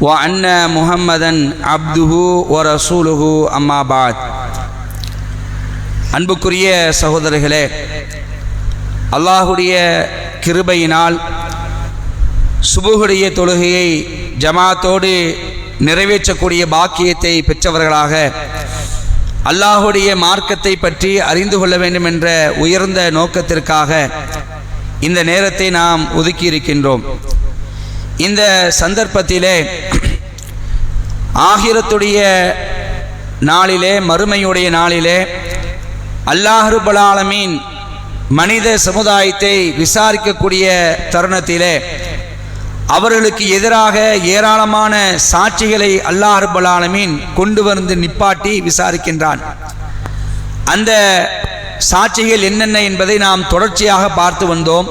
وأن محمدا عبده ورسوله أما بعد அன்புக்குரிய சகோதரர்களே அல்லாஹுடைய கிருபையினால் சுபுகுடைய தொழுகையை ஜமாத்தோடு நிறைவேற்றக்கூடிய பாக்கியத்தை பெற்றவர்களாக அல்லாஹுடைய மார்க்கத்தை பற்றி அறிந்து கொள்ள வேண்டும் என்ற உயர்ந்த நோக்கத்திற்காக இந்த நேரத்தை நாம் ஒதுக்கி இருக்கின்றோம் இந்த சந்தர்ப்பத்திலே ஆகிரத்துடைய நாளிலே மறுமையுடைய நாளிலே அல்லாஹருபலாலமீன் மனித சமுதாயத்தை விசாரிக்கக்கூடிய தருணத்திலே அவர்களுக்கு எதிராக ஏராளமான சாட்சிகளை அல்லாஹருபலாலமீன் கொண்டு வந்து நிப்பாட்டி விசாரிக்கின்றான். அந்த சாட்சிகள் என்னென்ன என்பதை நாம் தொடர்ச்சியாக பார்த்து வந்தோம்.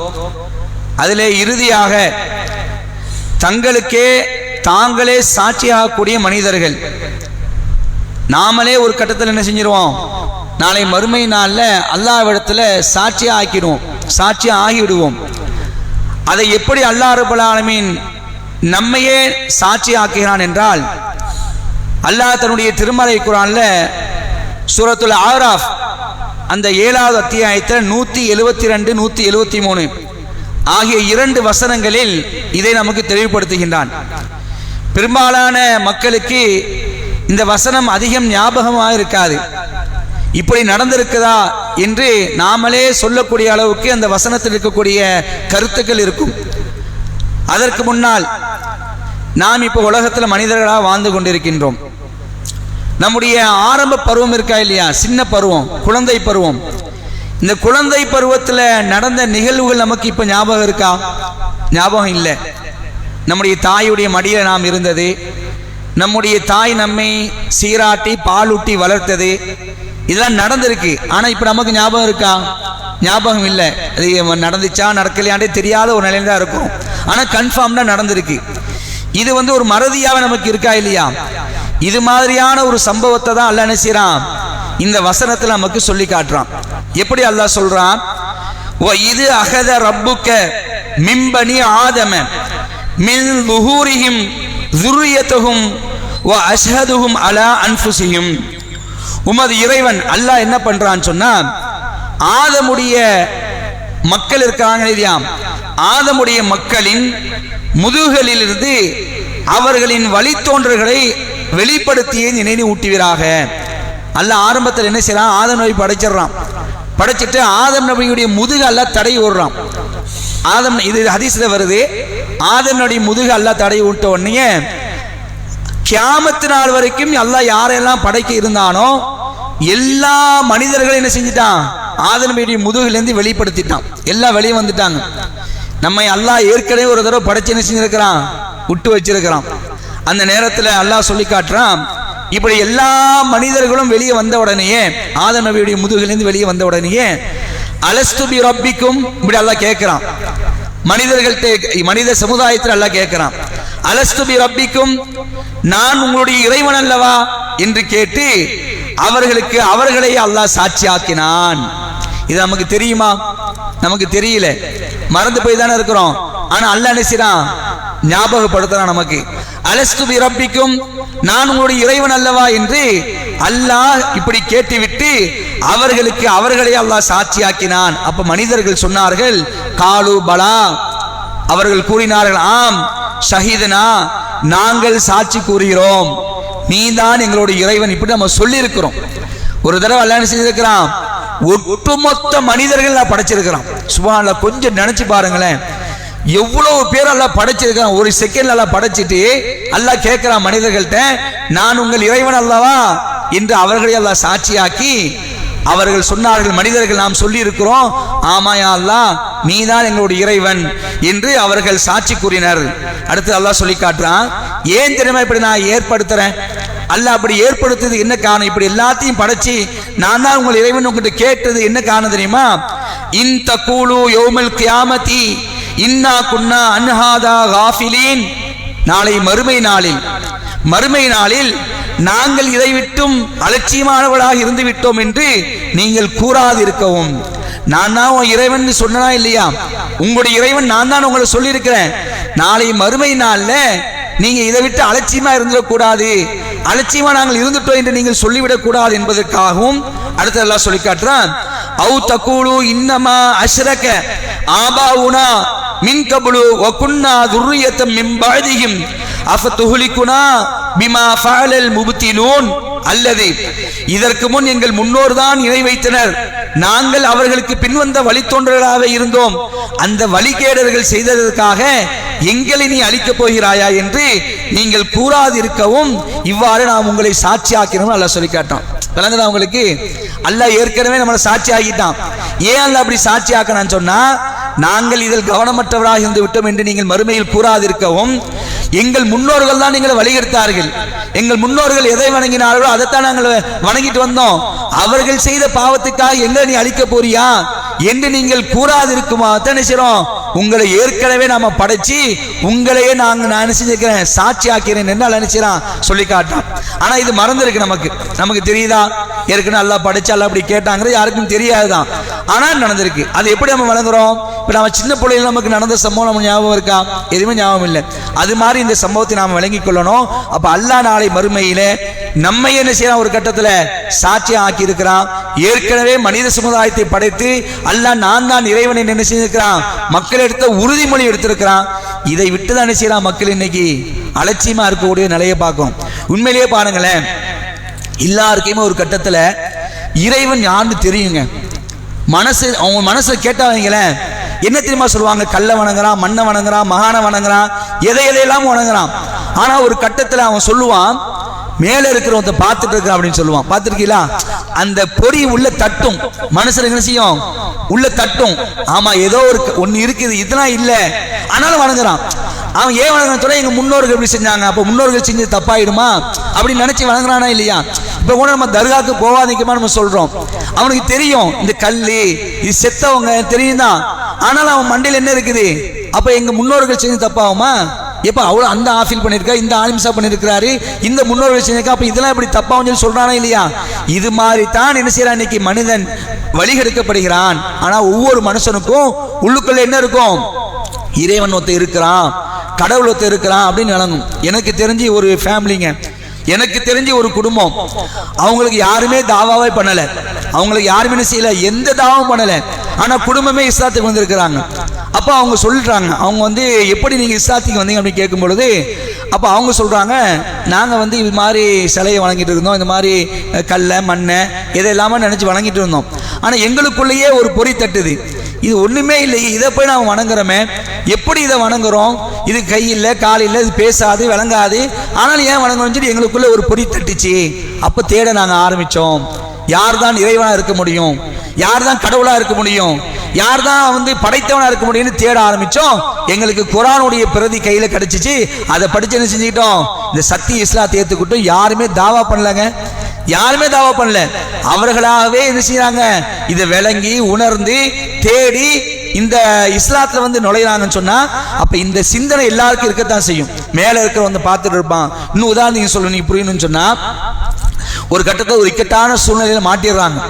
அதிலே இறுதியாக தங்களுக்கே தாங்களே சாட்சியாகக்கூடிய மனிதர்கள். நாமளே ஒரு கட்டத்தில் என்ன செஞ்சிருவோம்? நாளை மறுமை நாளில் அல்லாவிடத்தில் சாட்சியாக ஆக்கிடுவோம் சாட்சியாக ஆகிவிடுவோம் அதை எப்படி அல்லாஹ் ரபுல் நம்மையே சாட்சி ஆக்குகிறான் என்றால் அல்லாஹ் தன்னுடைய திருமலை குரான்ல சூரத்துல் ஆராஃப் அந்த ஏழாவது அத்தியாயத்தில் நூற்றி எழுபத்தி ரெண்டு நூற்றி எழுபத்தி மூணு ஆகிய இரண்டு வசனங்களில் இதை நமக்கு தெளிவுபடுத்துகின்றான். பெரும்பாலான மக்களுக்கு இந்த வசனம் அதிகம் ஞாபகமாக இருக்காது இப்படி நடந்திருக்குதா என்று நாமளே சொல்லக்கூடிய அளவுக்கு அந்த வசனத்தில் இருக்கக்கூடிய கருத்துக்கள் இருக்கும். அதற்கு முன்னால் நாம் இப்போ உலகத்தில் மனிதர்களாக வாழ்ந்து கொண்டிருக்கின்றோம். நம்முடைய ஆரம்ப பருவம் இருக்கா இல்லையா? சின்ன பருவம் குழந்தை பருவம். இந்த குழந்தை பருவத்தில் நடந்த நிகழ்வுகள் நமக்கு இப்போ ஞாபகம் இருக்கா? ஞாபகம் இல்லை. நம்முடைய தாயுடைய மடியில் நாம் இருந்தது. நம்முடைய தாய் நம்மை சீராட்டி பாலூட்டி வளர்த்தது. இதெல்லாம் நடந்திருக்கு. ஆனால் இப்போ நமக்கு ஞாபகம் இருக்கா? ஞாபகம் இல்லை. அது நடந்துச்சா நடக்கலையாண்டே தெரியாத ஒரு நிலையில தான் இருக்கும். ஆனால் கன்ஃபார்ம்டா நடந்திருக்கு. இது வந்து ஒரு மறதியாக நமக்கு இருக்கா இல்லையா? இது மாதிரியான ஒரு சம்பவத்தை தான் அல்ல நினைச்சான் இந்த வசனத்தில் நமக்கு சொல்லி காட்டுறான். எப்படி அல்லாஹ் சொல்றான்? ஓ இது அகத ரப்புக்க மிம்பனி ஆதம மின் லுஹூரிஹிம் துர்ரியத்துகும் ஓ அஷ்ஹதுஹும் அலா அன்புசியும் உமது இறைவன் அல்லாஹ் என்ன பண்றான்னு சொன்னா ஆதமுடைய மக்கள் இருக்காங்க இல்லையா? ஆதமுடைய மக்களின் முதுகலிலிருந்து அவர்களின் வழித்தோன்றல்களை வெளிப்படுத்தியே நினைவு ஊட்டுவீராக. அல்ல ஆரம்பத்தில் என்ன செய்யறான் ஆதம் நபி படைச்சிடுறான். படைச்சிட்டு ஆதம் நபியுடைய முதுகு அல்ல தடை ஓடுறான். ஆதம் இது ஹதீஸில் வருது. ஆதனுடைய முதுகு அல்லா தடை விட்ட உடனே கியாமத்து நாள் வரைக்கும் எல்லாம் யாரெல்லாம் படைக்க இருந்தானோ எல்லா மனிதர்களும் என்ன செஞ்சிட்டான்? ஆதனுடைய முதுகுலேருந்து வெளிப்படுத்திட்டான். எல்லாம் வெளியே வந்துட்டாங்க. நம்மை அல்லாஹ் ஏற்கனவே ஒரு தடவை படைச்சு என்ன செஞ்சிருக்கிறான்? விட்டு வச்சிருக்கிறான். அந்த நேரத்தில் அல்லாஹ் சொல்லி காட்டுறான் இப்படி எல்லா மனிதர்களும் வெளியே வந்த உடனேயே ஆதம் நபியுடைய வெளியே வந்த உடனேயே அலஸ்துபி ரப்பிக்கும் இப்படி எல்லாம் கேட்குறான். மனிதர்கள்ட்ட மனித சமுதாயத்தில் அல்ல கேட்கிறான். அலஸ்துபி ரப்பிக்கும்? நான் உங்களுடைய இறைவன் அல்லவா? என்று கேட்டு அவர்களுக்கு அவர்களை அல்லாஹ் சாட்சியாக்கினான். இது நமக்கு தெரியுமா? நமக்கு தெரியல. மறந்து போய் தானே இருக்கிறோம். ஆனா அல்ல நினைச்சிடான் ஞாபகப்படுத்துறான் நமக்கு. அலஸ்துபி ரப்பிக்கும்? நான் உங்களுடைய இறைவன் அல்லவா? என்று அல்லாஹ் இப்படி கேட்டுவிட்டு அவர்களுக்கு அவர்களை அல்லாஹ் சாட்சியாக்கினான். அப்ப மனிதர்கள் சொன்னார்கள் காலு பலா. அவர்கள் கூறினார்கள் ஆம் ஷஹீதனா நாங்கள் சாட்சி கூறுகிறோம். நீ தான் எங்களுடைய இறைவன். இப்படி நம்ம சொல்லி இருக்கிறோம் ஒரு தடவை அல்ல செஞ்சிருக்கிறான்? ஒட்டுமொத்த மனிதர்கள் நான் படைச்சிருக்கிறான். சுபான்ல கொஞ்சம் நினைச்சு பாருங்களேன். எவ்வளவு பேர் எல்லாம் படைச்சிருக்கான் ஒரு செகண்ட் எல்லாம் படைச்சிட்டு எல்லாம் கேட்கிறான் மனிதர்கள்ட்ட நான் உங்கள் இறைவன் அல்லவா? என்று அவர்களை எல்லாம் சாட்சியாக்கி அவர்கள் சொன்னார்கள் மனிதர்கள் நாம் சொல்லி இருக்கிறோம் ஆமாயா அல்லாஹ் நீதான் எங்களுடைய இறைவன் என்று அவர்கள் சாட்சி கூறினர். அடுத்து அல்லாஹ் சொல்லி காட்டுறான் ஏன் திறமை இப்படி நான் ஏற்படுத்துறேன்? அல்ல அப்படி ஏற்படுத்தது என்ன காரணம்? இப்படி எல்லாத்தையும் படைச்சு நான் தான் உங்கள் இறைவன் உங்ககிட்ட கேட்டது என்ன காரணம் தெரியுமா? இந்த கூலு யோமல் கியாமதி இன்னா குன்னா அன்ஹாதா காஃபிலீன். நாளை மறுமை நாளில் மறுமை நாளில் நாங்கள் இதை விட்டும் அலட்சியமானவளாக இருந்து விட்டோம் என்று நீங்கள் கூறாதிருக்கவும். நான் தான் உன் இறைவன் சொன்னா இல்லையா? உங்களுடைய இறைவன் நான் தான் உங்களை சொல்லியிருக்கிறேன். நாளை மறுமை நாள்ல நீங்க இதை விட்டு அலட்சியமா இருந்துடக்கூடாது. அலட்சியமா நாங்கள் இருந்துட்டோம் என்று நீங்கள் சொல்லிவிடக் கூடாது என்பதற்காகவும் அடுத்ததெல்லாம் சொல்லி காட்டுறான். அவு தக்கூலு இன்னமா அஷ்ரக ஆபாவுனா மின் கபுலு ஒக்குன்னா துர்ரியத்தம் மிம்பாதியும் அஃபத்துஹுலிக்குனா பிமா ஃபஅலல் முப்திலூன் அல்லது இதற்கு முன் எங்கள் முன்னோர் தான் இணை வைத்தனர். நாங்கள் அவர்களுக்கு பின்வந்த வழித்தோன்றர்களாக இருந்தோம். அந்த வழிகேடர்கள் செய்ததற்காக எங்களை நீ அழிக்கப் போகிறாயா என்று நீங்கள் கூறாதிருக்கவும் இவ்வாறு நாம் உங்களை சாட்சியாக்கிறோம் அல்ல சொல்லி காட்டோம் விளங்குதா உங்களுக்கு? அல்லாஹ் ஏற்கனவே நம்மளை சாட்சி ஆகிட்டான் ஏன் அல்ல அப்படி சாட்சி ஆக்கணும்னு சொன்னா நாங்கள் இதில் கவனமற்றவராக இருந்து விட்டோம் என்று நீங்கள் மறுமையில் கூறாதிருக்கவும் எங்கள் முன்னோர்கள் தான் எங்களை வழிகெடுத்தார்கள். எங்கள் முன்னோர்கள் எதை வணங்கினார்களோ அதைத்தான் நாங்கள் வணங்கிட்டு வந்தோம். அவர்கள் செய்த பாவத்துக்காக எங்களை நீ அழிக்க போறியா? என்று நீங்கள் கூறாதிருக்குமா? அத்தனை செய்றோம் உங்களை ஏற்கனவே நாம படைச்சு உங்களையே நாங்க நான் செஞ்சிருக்கிறேன் சாட்சி ஆக்கிறேன் என்ன நினைச்சிடான் சொல்லி காட்டான் ஆனா இது மறந்துருக்கு நமக்கு. நமக்கு தெரியுதா? ஏற்கனவே நல்லா படைச்சு எல்லாம் அப்படி கேட்டாங்கிறது யாருக்கும் தெரியாதுதான். ஆனால் நடந்திருக்கு. அது எப்படி நம்ம வழங்குறோம் இப்போ நம்ம சின்ன பிள்ளைகள் நமக்கு நடந்த சம்பவம் நம்ம ஞாபகம் இருக்கா? எதுவுமே ஞாபகம் இல்லை. அது மாதிரி இந்த சம்பவத்தை நாம் விளங்கிக் கொள்ளணும். அப்போ அல்லாஹ் நாளை மறுமையில நம்ம என்ன செய்யலாம் ஒரு கட்டத்தில் சாட்சியம் ஆக்கி இருக்கிறான் ஏற்கனவே மனித சமுதாயத்தை படைத்து அல்லாஹ் நான் தான் இறைவனை என்ன செஞ்சிருக்கிறான். மக்கள் எடுத்த உறுதிமொழி எடுத்திருக்கிறான். இதை விட்டு தான் என்ன செய்யலாம் மக்கள் இன்னைக்கு? அலட்சியமா இருக்கக்கூடிய நிலையை பார்க்கும் உண்மையிலேயே பாருங்களேன். எல்லாருக்கையுமே ஒரு கட்டத்தில் இறைவன் யான்னு தெரியுங்க. மனசு அவங்க மனசை கேட்டா வைங்களேன். என்ன தெரியுமா சொல்லுவாங்க? கல்லை வணங்குறான் மண்ணை வணங்குறான் மகானை வணங்குறான் எதை எதையெல்லாம் வணங்குறான். ஆனா ஒரு கட்டத்துல அவன் சொல்லுவான் மேல இருக்கிறவங்க பார்த்துட்டு இருக்கான் அப்படின்னு சொல்லுவான். பார்த்துருக்கீங்களா? அந்த பொறி உள்ள தட்டும். மனசுல என்ன செய்யும்? உள்ள தட்டும். ஆமா ஏதோ ஒரு ஒன்னு இருக்குது. இதெல்லாம் இல்ல. ஆனாலும் வணங்குறான். அவன் ஏன் வணங்குறான் எங்க முன்னோர்கள் எப்படி செஞ்சாங்க. அப்ப முன்னோர்கள் செஞ்சது தப்பாயிடுமா? அப்படின்னு நினைச்சு வணங்குறானா இல்லையா? இப்ப கூட நம்ம தர்காக்கு போவாதிக்கமா நம்ம சொல்றோம். அவனுக்கு தெரியும் இந்த கல்லு இது செத்தவங்க தெரியும் தான் ஆனாலும் அவன் மண்டையில் என்ன இருக்குது? அப்ப எங்க முன்னோர்கள் செஞ்சது தப்பாகுமா? எப்போ அவ்வளவு அந்த ஆஃபில் பண்ணிருக்கா? இந்த ஆலிம்சா பண்ணிருக்கிறாரு. இந்த முன்னோர்கள் செஞ்சிருக்கா அப்ப இதெல்லாம் இப்படி தப்பாவும் சொல்லி சொல்றானா இல்லையா? இது மாதிரி தான் என்ன செய்யறான் இன்னைக்கு மனிதன்? வழிகெடுக்கப்படுகிறான். ஆனா ஒவ்வொரு மனுஷனுக்கும் உள்ளுக்குள்ள என்ன இருக்கும்? இறைவன் ஒருத்தன் இருக்கிறான். கடவுள் ஒருத்தன் இருக்கிறான் அப்படின்னு விளங்கும். எனக்கு தெரிஞ்சு ஒரு ஃபேமிலிங்க எனக்கு தெரிஞ்ச ஒரு குடும்பம். அவங்களுக்கு யாருமே தாவாவே பண்ணல. அவங்களுக்கு யாருமே செய்யல. எந்த தாவும் பண்ணல. ஆனா குடும்பமே இஸ்லாத்துக்கு வந்திருக்கிறாங்க. அப்போ அவங்க சொல்கிறாங்க அவங்க வந்து எப்படி நீங்க இஸ்லாத்துக்கு வந்தீங்க? அப்படின்னு கேட்கும் பொழுது அப்போ அவங்க சொல்றாங்க நாங்க வந்து இது மாதிரி சிலையை வழங்கிட்டு இருந்தோம். இந்த மாதிரி கல்லை மண்ணை இதை இல்லாமல் நினைச்சு வணங்கிட்டு இருந்தோம். ஆனா எங்களுக்குள்ளேயே ஒரு பொறி தட்டுது. இது ஒன்றுமே இல்லை இதை போய் நாம் வணங்குறோமே. எப்படி இதை வணங்குறோம்? இது கையில் காலையில் இது பேசாது விளங்காது. ஆனால் ஏன் வணங்குறோம்னு சொல்லி எங்களுக்குள்ள ஒரு பொறி தட்டுச்சு. அப்போ தேட நாங்கள் ஆரம்பித்தோம் யார் தான் இறைவனாக இருக்க முடியும்? யார் தான் கடவுளாக இருக்க முடியும்? யார் தான் வந்து படைத்தவனாக இருக்க முடியும்னு தேட ஆரம்பித்தோம் எங்களுக்கு குரானுடைய பிரதி கையில் கிடச்சிச்சு. அதை படித்து என்ன செஞ்சுக்கிட்டோம்? இந்த சக்தி இஸ்லாத்தை ஏற்றுக்கிட்டோம் யாருமே தாவா பண்ணலங்க. யாருமே தாவா பண்ணல. அவர்களாகவே என்ன செய்யறாங்க இதை விளங்கி உணர்ந்து தேடி இந்த இஸ்லாத்துல வந்து நுழையிறாங்கன்னு சொன்னா அப்ப இந்த சிந்தனை எல்லாருக்கும் இருக்கத்தான் செய்யும். மேல இருக்கிற வந்து பார்த்துட்டு இருப்பான். இன்னும் உதாரணம் நீங்க சொல்லணும் நீங்க புரியணும்னு சொன்னா ஒரு கட்டத்தில் ஒரு இக்கட்டான சூழ்நிலையில மாட்டிடுறாங்க.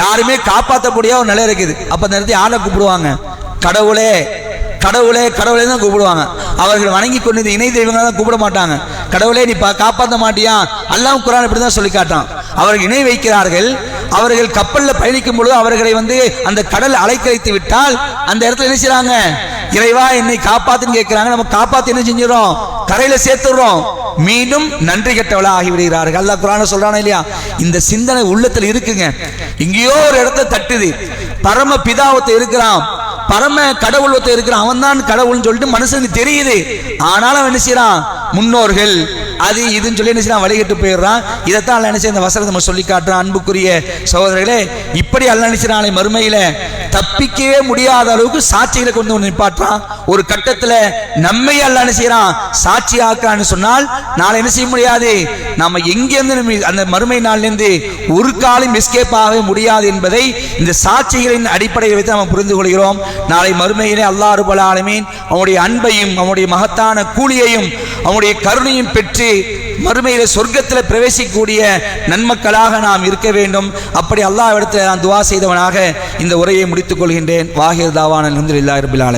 யாருமே காப்பாற்றக்கூடிய ஒரு நிலை இருக்குது. அப்ப அந்த நேரத்தை யாரை கூப்பிடுவாங்க? கடவுளே கடவுளே கடவுளே தான் கூப்பிடுவாங்க. அவர்கள் வணங்கி கொண்டு இணை தெய்வங்களை தான் கூப்பிட மாட்டாங்க. கடவுளே நீ பா- மாட்டியா? அல்லாஹ் குரான் இப்படி தான் சொல்லி காட்டான். அவர்கள் இணை வைக்கிறார்கள். அவர்கள் கப்பலில் பயணிக்கும் பொழுது அவர்களை வந்து அந்த கடல் அலைக்கழித்து விட்டால் அந்த இடத்துல என்ன செய்றாங்க? இறைவா என்னை காப்பாத்துன்னு கேட்கிறாங்க. நம்ம காப்பாத்து என்ன செஞ்சிடறோம்? கரையில சேர்த்துடுறோம். மீண்டும் நன்றி கெட்டவளா ஆகிவிடுகிறார்கள் அல்லாஹ் குரான சொல்றானா இல்லையா? இந்த சிந்தனை உள்ளத்துல இருக்குங்க. எங்கேயோ ஒரு இடத்துல தட்டுது. பரம பிதாவத்தை இருக்கிறான். பரம கடவுள் ஒருத்தர் இருக்கிறான் அவன் தான் கடவுள்னு சொல்லிட்டு மனுஷனுக்கு தெரியுது. ஆனாலும் அவன் என்ன செய்யறான்? முன்னோர்கள் அது இதுன்னு சொல்லி என்ன வழிகட்டு போயிடுறான். இதைத்தான் அல்ல நினைச்சு இந்த வசனத்தை நம்ம சொல்லி காட்டுறான். அன்புக்குரிய சகோதரர்களே இப்படி அல்ல நினைச்சான் மறுமையில தப்பிக்கவே முடியாத அளவுக்கு சாட்சிகளை கொண்டு வந்து நிப்பாட்டுறான். ஒரு கட்டத்துல நம்மை அல்ல என்ன செய்யறான்? சாட்சி ஆக்கான்னு சொன்னால் நாளை என்ன செய்ய முடியாது? நாம எங்கிருந்து அந்த மறுமை நாள்ல இருந்து ஒரு காலம் எஸ்கேப் ஆகவே முடியாது என்பதை இந்த சாட்சிகளின் அடிப்படையை வைத்து நாம் புரிந்து கொள்கிறோம். நாளை மறுமையிலே அல்லாறு ரபுல் ஆலமீன் அவனுடைய அன்பையும் அவனுடைய மகத்தான கூலியையும் அவனுடைய கருணையும் பெற்று மறுமையில சொர்க்கத்தில் பிரவேசிக்கக்கூடிய நன்மக்களாக நாம் இருக்க வேண்டும். அப்படி அல்லாஹ் இடத்துல நான் துவா செய்தவனாக இந்த உரையை முடித்துக் கொள்கின்றேன். வாஹிர் தாவான் அலமதுல்லாஹ் ரபில்